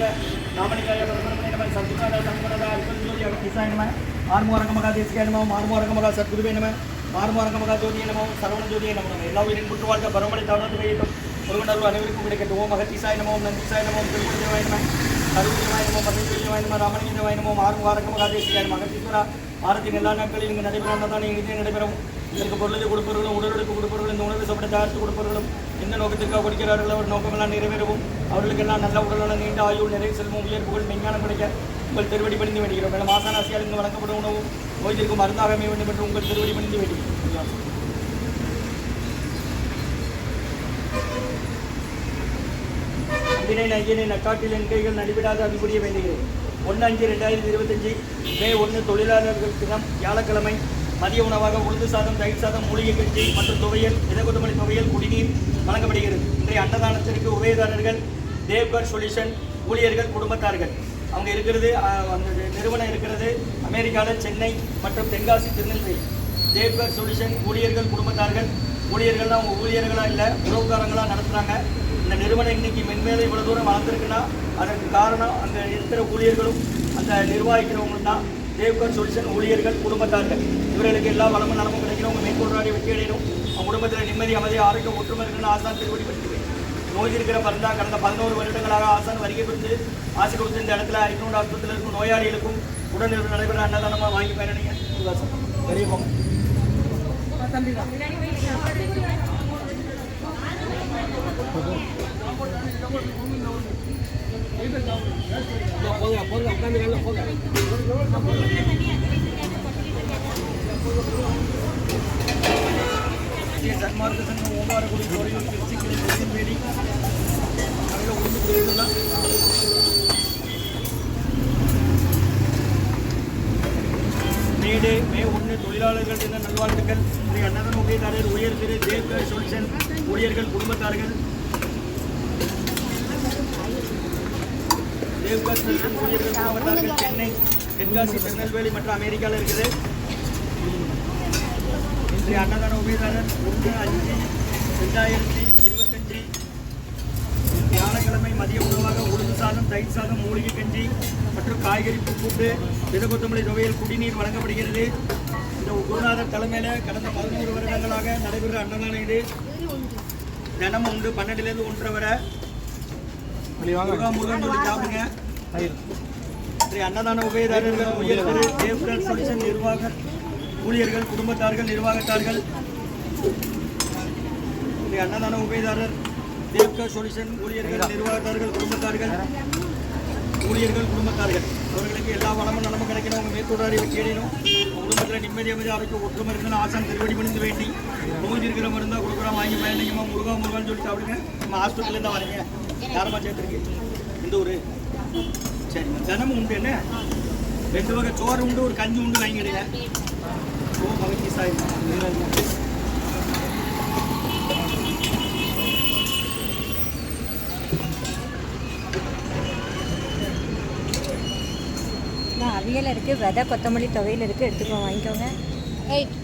ராமலிங்காய பிரபலமணி நம சத்குணாத சங்கரதா அல்பஞ்சோதி அகத்திசாய நம ஆர்மோரங்க மகா தேசிகாய நம ஆர்மோரங்க மகா சத்குருவே நம ஆர்மோரங்க மகா ஜோதிய நம சரவண ஜோதிய நம நம எல்லா உயிரின் குற்று வாழ்க்கை பரமடை தவணத்து கையிட்டும் முருகனருள் அனைவருக்கும் கிடைக்கட்டும் ஓம் அகத்திசாய நம ஓம் நந்திசாய நம ஓம் திருக்குடிதேவாய நம கருவியமாய நம மகேஸ்வரியமாய நம ராமலிங்கவாய நம ஆர்மோரங்க தேசிகாய நம அகத்தீஸ்வரா வாரத்தின் எல்லா நாட்களிலும் இங்கு நடைபெறும் தான் இங்கே நடைபெறும் இதற்கு பொருளை கொடுப்பவர்களும் உடலுக்கு கொடுப்பவர்களும் இந்த உணவு சாப்பிட தயாரித்து கொடுப்பவர்களும் எந்த நோக்கத்திற்காக கொடுக்கிறார்களோ அவர் நோக்கமெல்லாம் நிறைவேறவும் அவர்களுக்கெல்லாம் நல்ல உடலான நீண்ட ஆயுள் நிறைய செல்வம் உயர் புகழ் மெஞ்ஞானம் கிடைக்க உங்கள் திருவடி பணிந்து வேண்டுகிறோம். மேலும் ஆசானாசியால் இங்கு வழங்கப்படும் உணவும் நோய்த்திற்கு மருந்தாக அமைய வேண்டும் என்று உங்கள் திருவடி பணிந்து வேண்டுகிறோம். அன்பினை நையினை நக்காட்டில் என் கைகள் நடிவிடாத அறிவுரிய வேண்டுகிறேன். ஒன்று அஞ்சு ரெண்டாயிரத்தி இருபத்தஞ்சு மே ஒன்று தொழிலாளர்கள் தினம் வியாழக்கிழமை மதிய உணவாக உளுந்து சாதம் தயிர் சாதம் மூலிகை கஞ்சி மற்றும் துவையல் இதகொத்தமல்லி துவையல் குடிநீர் வழங்கப்படுகிறது. இன்றைய அன்னதானத்திற்கு உபயதாரர்கள் தேவ்கர் சொல்யூஷன் ஊழியர்கள் குடும்பத்தார்கள். அவங்க இருக்கிறது அந்த நிறுவனம் இருக்கிறது அமெரிக்காவில் சென்னை மற்றும் தென்காசி திருநெல்வேலி. தேவ்கர் சொல்யூஷன் ஊழியர்கள் குடும்பத்தார்கள். ஊழியர்கள்லாம் அவங்க ஊழியர்களாக இல்லை உறவுக்காரங்களா நடத்துகிறாங்க இந்த நிறுவனம் இன்னைக்கு மென்மேலும் இவ்வளோ தூரம் வளர்ந்துருக்குன்னா அதற்கு காரணம் அங்கே இருக்கிற ஊழியர்களும் அந்த நிர்வாகிக்கிறவங்களும் தான். தேவ்கர் சொல்யூஷன் ஊழியர்கள் குடும்பத்தார்கள். இவர்களுக்கு எல்லா வளமும் நலமும் கிடைக்கணும். உங்கள் மேற்கொள்றாரை வெற்றி அடையணும். உங்கள் குடும்பத்தில் நிம்மதி அமைதி ஆரோக்கியம் ஒற்றுமை இருக்கணும் ஆசான் திருவடி பற்றி நோய் இருக்கிற மருந்தா கடந்த பதினோரு வருடங்களாக ஆசான் வருகை கொடுத்து ஆசை கொடுத்து இந்த இடத்துல ஐநூறு ஆஸ்பத்திரியில் இருக்கும் நோயாளிகளுக்கும் உடல் நடைபெற அன்னதானமாக வாங்கி பயனடைங்க. வெளியே போங்க சன்மார்க்க சங்கம் திருநெல்வேலி உளுந்து மேடே மே ஒன்று தொழிலாளர்கள் என்ற நல்வாழ்த்துக்கள். ஸ்ரீ அன்னதன் உபயதாரர் ஊழியர் திரு தேவ சொல்சன் ஊழியர்கள் குடும்பத்தார்கள். தேவ்கர் சொல்யூஷன் ஊழியர்கள் சென்னை தென்காசி திருநெல்வேலி மற்றும் அமெரிக்காவில் இருக்குது இன்றைய அன்னதான உபயதாரர் ஒன்று அஞ்சு ரெண்டாயிரத்தி இருபத்தஞ்சு வியாழக்கிழமை மதிய உணவாக உளுந்து சாதம் தயிர் சாதம் மூலிகை கஞ்சி மற்றும் காய்கறி கூட்டு வித கொத்தமல்லி குடிநீர் வழங்கப்படுகிறது இந்த குருநாதர் தலைமையில் கடந்த பதினோரு வருடங்களாக நடைபெறுகிற அன்னதானம் இது தினமும் உண்டு பன்னெண்டுலேருந்து ஒன்றரை வரை முருகா முருகன் சொல்லி சாப்பிடுங்க. இன்றைய அன்னதான உபயதாரர்கள் உயர் திரு தேவ்ராஜ் சொல்யூஷன் நிர்வாக ஊழியர்கள் குடும்பத்தார்கள் நிர்வாகத்தார்கள். இன்றைய அன்னதான உபயதாரர் தேவ்கா சொல்யூஷன் ஊழியர்கள் நிர்வாகத்தார்கள் குடும்பத்தார்கள். ஊழியர்கள் குடும்பத்தார்கள். அவர்களுக்கு எல்லா வளமும் நலமும் கிடைக்கணும். அவங்க மேற்கொண்டாடி வெற்றியடையணும் குடும்பத்தில் நிம்மதி அமைதி ஆரோக்கியம் ஒற்றுமை இருக்கணும் ஆசான் திருவடி பணிந்து வேண்டி. நோய் இருக்கிற மருந்தா கொடுக்குறோம் வாங்கி பயணிக்குமா முருகா முருகான்னு சொல்லி சாப்பிடுங்க. நம்ம ஹாஸ்பிட்டல்லேருந்து வரீங்க யாரம்மா சேர்த்துருக்கு? இந்த ஊர். சரி தினமும் உண்டு என்ன? ரெண்டு வகை சோறு உண்டு ஒரு கஞ்சி உண்டு வாங்கிடுங்க ஓ மகிழ்ச்சி சாய் நான் அவியல் இருக்குது விதை கொத்தமல்லி துவையல் இருக்குது எடுத்துக்கோ வாங்கிக்கோங்க. எயிட்